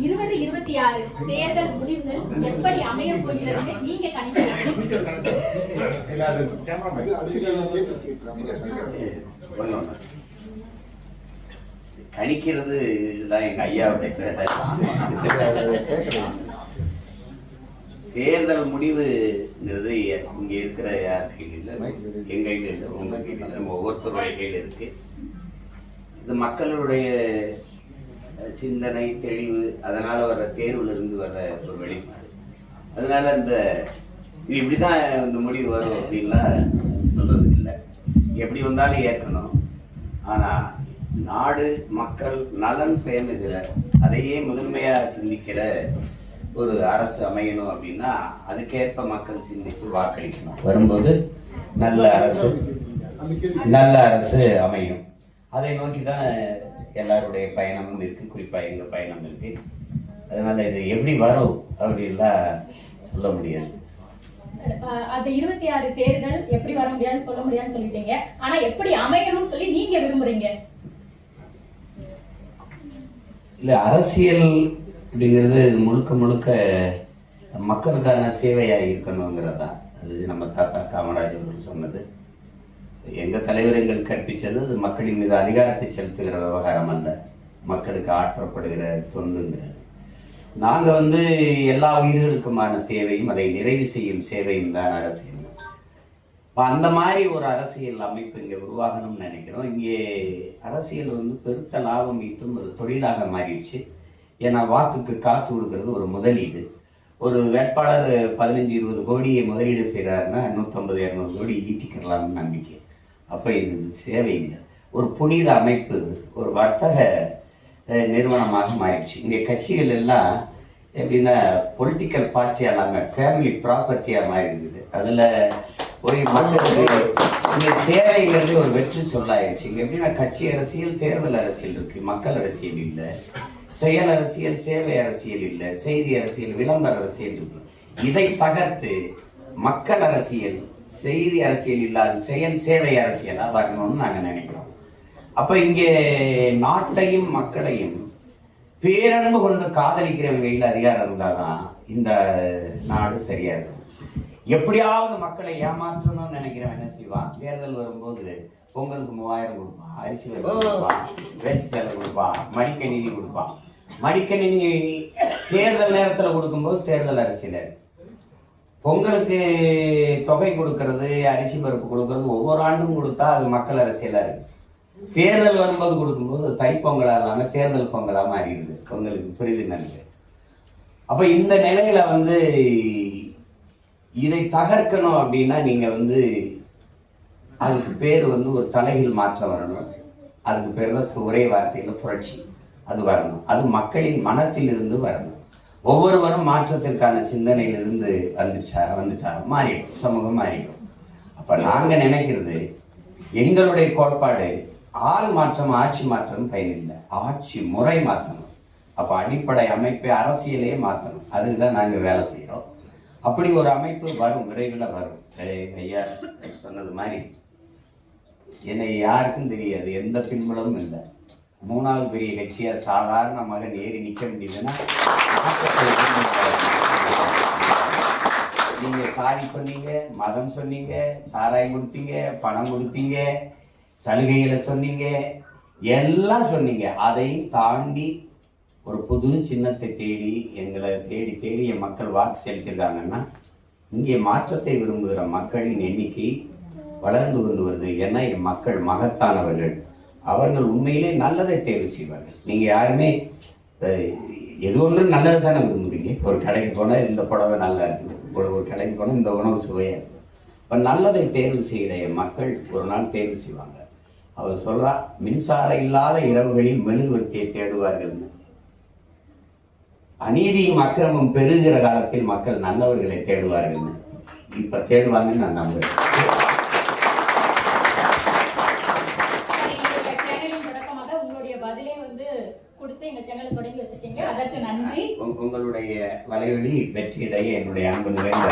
இருபது இருபத்தி ஆறு தேர்தல் முடிவுகள் எப்படி அமைய போகிறது நீங்க கணிக்கிறீங்க கணிக்கிறது இதுதான் எங்க ஐயாவுடைய தேர்தல் முடிவுங்கிறது இங்க இருக்கிற யார் கையில் இல்லை எங்க கையில் இல்லை உங்க கையில் இல்லை நம்ம ஒவ்வொருத்தருடைய கையில் இருக்கு. இது மக்களுடைய சிந்தனை தெளிவு அதனால் வர்ற தேர்வுல இருந்து வர்ற ஒரு வெளிப்பாடு. அதனால் இந்த இது இப்படிதான் இந்த முடிவு வரும் அப்படின்லாம் சொல்கிறது இல்லை. எப்படி வந்தாலும் ஏற்கணும். ஆனால் நாடு மக்கள் நலன் பேணுகிற அதையே முதன்மையாக சிந்திக்கிற ஒரு அரசு அமையணும் அப்படின்னா அதுக்கேற்ப மக்கள் சிந்திச்சு வாக்களிக்கணும். வரும்போது நல்ல அரசு நல்ல அரசு அமையும். அதை நோக்கி தான் எல்லாருடைய பயணமும் இருக்கு. குறிப்பா எங்க பயணம் இருக்கு. அதனால இது எப்படி வரும் அப்படின்லாம் சொல்ல முடியாது. அந்த இருபத்தி ஆறு தேர்தல் எப்படி வர முடியாது சொல்ல முடியாதுன்னு சொல்லிட்டீங்க. ஆனா எப்படி அமையணும்னு சொல்லி நீங்க விரும்புறீங்க? இல்ல அரசியல் அப்படிங்கிறது முழுக்க முழுக்க மக்களுக்கான சேவையா இருக்கணுங்கிறது அது நம்ம தாத்தா காமராஜர் அவர்கள் சொன்னது. எங்கள் தலைவர் எங்களுக்கு கற்பித்தது அது மக்களின் மீது அதிகாரத்தை செலுத்துகிற விவகாரம் அல்ல. மக்களுக்கு ஆற்றப்படுகிற தொண்டுங்கிறது. நாங்கள் வந்து எல்லா உயிர்களுக்குமான தேவையும் அதை நிறைவு செய்யும் சேவையும் தான் அரசியல் இப்போ அந்த மாதிரி ஒரு அரசியல் அமைப்பு இங்கே உருவாகணும்னு நினைக்கிறோம். இங்கே அரசியல் வந்து பெருத்த லாபம் ஈட்டும் ஒரு தொழிலாக மாறிடுச்சு. ஏன்னா வாக்குக்கு காசு கொடுக்கறது ஒரு முதலீடு. ஒரு வேட்பாளர் பதினஞ்சு இருபது கோடியை முதலீடு செய்கிறாருன்னா நூற்றம்பது இரநூறு கோடி ஈட்டிக்கிறலாம்னு நம்பிக்கை. அப்போ இது சேவை இல்லை ஒரு புனித அமைப்பு ஒரு வர்த்தக நிறுவனமாக மாறிடுச்சு. இங்கே கட்சிகள் எல்லாம் எப்படின்னா பொலிட்டிக்கல் பார்ட்டி எல்லாமே ஃபேமிலி ப்ராப்பர்ட்டியாக மாறி அதில் ஒரு மக்களுக்கு இங்கே சேவைங்கிறது ஒரு வெற்றி சொல்லாயிருச்சு. இங்கே எப்படின்னா கட்சி அரசியல் தேர்தல் அரசியல் இருக்குது மக்கள் அரசியல் இல்லை. செயல் அரசியல் சேவை அரசியல் இல்லை. செய்தி அரசியல் விளம்பர அரசியல் இருக்கு. இதை தகர்த்து மக்கள் அரசியல் செய்தி அரசியல் இல்லாத செயல் சேவை அரசியலாக வரணும்னு நாங்கள் நினைக்கிறோம். அப்போ இங்கே நாட்டையும் மக்களையும் பேரன்பு கொண்டு காதலிக்கிறவங்க கையில் அதிகாரம் இருந்தாதான் இந்த நாடு சரியாக இருக்கும். எப்படியாவது மக்களை ஏமாற்றணும்னு நினைக்கிறவன் என்ன செய்வான்? தேர்தல் வரும்போது பொங்கலுக்கு மூவாயிரம் கொடுப்பான் அரிசி கொடுப்பான் வேட்டி சேலை கொடுப்பான் மடிக்கணினி கொடுப்பான் மடிக்கணினி தேர்தல் நேரத்தில் கொடுக்கும்போது தேர்தல் அரசியல் பொங்கலுக்கு தொகை கொடுக்கறது அரிசி பருப்பு கொடுக்கறது ஒவ்வொரு ஆண்டும் கொடுத்தா அது மக்கள் அரசியலாக இருக்கு. தேர்தல் வரும்போது கொடுக்கும்போது தைப்பொங்கலாக இல்லாமல் தேர்தல் பொங்கலாக மாறிடுது. பொங்கலுக்கு புரியுது நினைக்கிறேன் அப்போ இந்த நிலையில வந்து இதை தகர்க்கணும் அப்படின்னா நீங்கள் வந்து அதுக்கு பேர் வந்து ஒரு தலைகள் மாற்றம் வரணும். அதுக்கு பேர் தான் ஒரே வார்த்தையில் புரட்சி. அது வரணும். அது மக்களின் மனத்திலிருந்து வரணும். ஒவ்வொருவரும் மாற்றத்திற்கான சிந்தனையிலிருந்து வந்துச்சா வந்துட்டா மாறிடும் சமூகம் மாறிடும். அப்போ நாங்க நினைக்கிறது எங்களுடைய கோட்பாடு ஆள் மாற்றம் ஆட்சி மாற்றம் பயனில்லை. ஆட்சி முறை மாற்றணும். அப்போ அடிப்படை அமைப்பை அரசியலே மாற்றணும். அதுக்கு தான் நாங்க வேலை செய்கிறோம் அப்படி ஒரு அமைப்பு வரும் விரைவில் வரும். ஐயா சொன்னது மாதிரி. என்னை யாருக்கும் தெரியாது எந்த பின்புலமும் இல்லை. மூணாவது பெரிய கட்சியாக சாதாரண மகன் ஏறி நிற்க முடியுதுன்னா நீங்க சாரி சொன்னீங்க மதம் சொன்னீங்க சாராயம் கொடுத்தீங்க பணம் கொடுத்தீங்க சலுகைகளை சொன்னீங்க எல்லாம் சொன்னீங்க. அதையும் தாண்டி ஒரு புது சின்னத்தை தேடி எங்களை தேடி தேடி என் மக்கள் வாக்கு செலுத்திருக்காங்கன்னா இங்கே மாற்றத்தை விரும்புகிற மக்களின் எண்ணிக்கை வளர்ந்து கொண்டு வருது ஏன்னா என் மக்கள் மகத்தானவர்கள். அவர்கள் உண்மையிலே நல்லதை தேர்வு செய்வார்கள். நீங்கள் யாருமே எது ஒன்றும் நல்லது தானே விரும்புறீங்க? ஒரு கடைக்கு போனால் இந்த புடவை நல்லா இருக்குது ஒரு ஒரு கடைக்கு போனால் இந்த உணவு சுவையாக இருக்குது இப்போ நல்லதை தேர்வு செய்கிற மக்கள் ஒரு நாள் தேர்வு செய்வாங்க. அவர் சொல்கிறா மின்சாரம் இல்லாத இரவுகளில் மெழுகுவர்த்தியை தேடுவார்கள்னு அநீதியும் அக்கிரமம் பெருகிற காலத்தில் மக்கள் நல்லவர்களை தேடுவார்கள்னு இப்போ தேடுவாங்கன்னு நான் நம்புகிறேன் பதிலே வந்து கொடுத்து எங்க சேனலை தொடங்கி வச்சிருக்கீங்க. அதற்கு நன்றி. உங்களுடைய வலைவழி வெற்றியடைய என்னுடைய அன்பு நிறைந்த